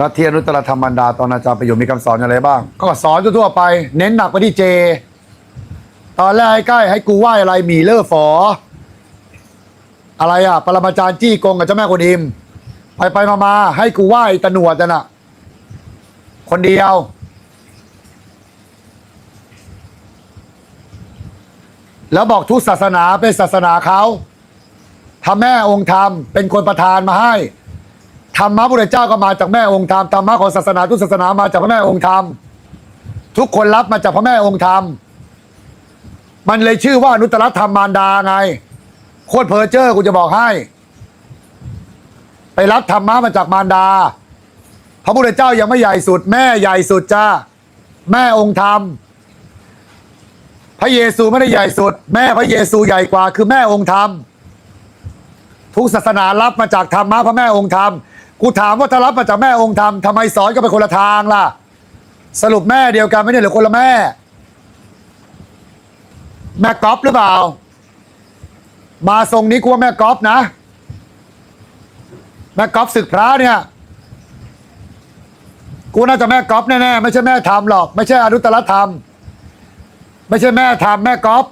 ลัทธิอนุตตรธรรมบันดาตอนอาจารย์ประโยชน์มีคำสอนอะไรบ้าง ก็สอนทั่วๆไป เน้นหนักไปที่เจ ตอนแรกให้ใกล้ให้กูไหว้อะไรหมีเลอฝอ อะไรอะ ปรมาจารย์จี้กงกับเจ้าแม่กวนอิม ไปไปมามาให้กูไหว้ตะหนวดนั่นน่ะ คนเดียว แล้วบอกทุกศาสนาเป็นศาสนาเขาทำแม่องค์ธรรมเป็นคนประทานมาให้ ธรรมะพระเจ้าก็มาจากแม่องค์ธรรมธรรมะของศาสนาทุกศาสนามาจากพระแม่องค์ธรรมทุกคนรับมาจากพระแม่องค์ธรรม มันเลยชื่อว่าอนุตตรธรรมมารดาไงโคตรเพอเจอร์กูจะบอกให้ ไปรับธรรมะมาจากมารดา พระพุทธเจ้ายังไม่ใหญ่สุด แม่ใหญ่สุดจ้าแม่องค์ธรรม พระเยซูไม่ได้ใหญ่สุด แม่พระเยซูใหญ่กว่า คือแม่องค์ธรรม ทุกศาสนารับมาจากธรรมะพระแม่องค์ธรรม กูถามว่าถ้ารับมาจากแม่องค์ธรรมทำไมสอนกันไปคนละทางล่ะ สรุปแม่เดียวกันไม่ได้หรือคนละแม่ แม่ก๊อฟหรือเปล่า มาทรงนี้กูว่าแม่ก๊อฟนะ แม่ก๊อฟศึกพระเนี่ยกูน่าจะแม่ก๊อฟแน่ๆไม่ใช่แม่ธรรมหรอก ไม่ใช่อนุตตรธรรม ไม่ใช่แม่ธรรมแม่ก๊อฟ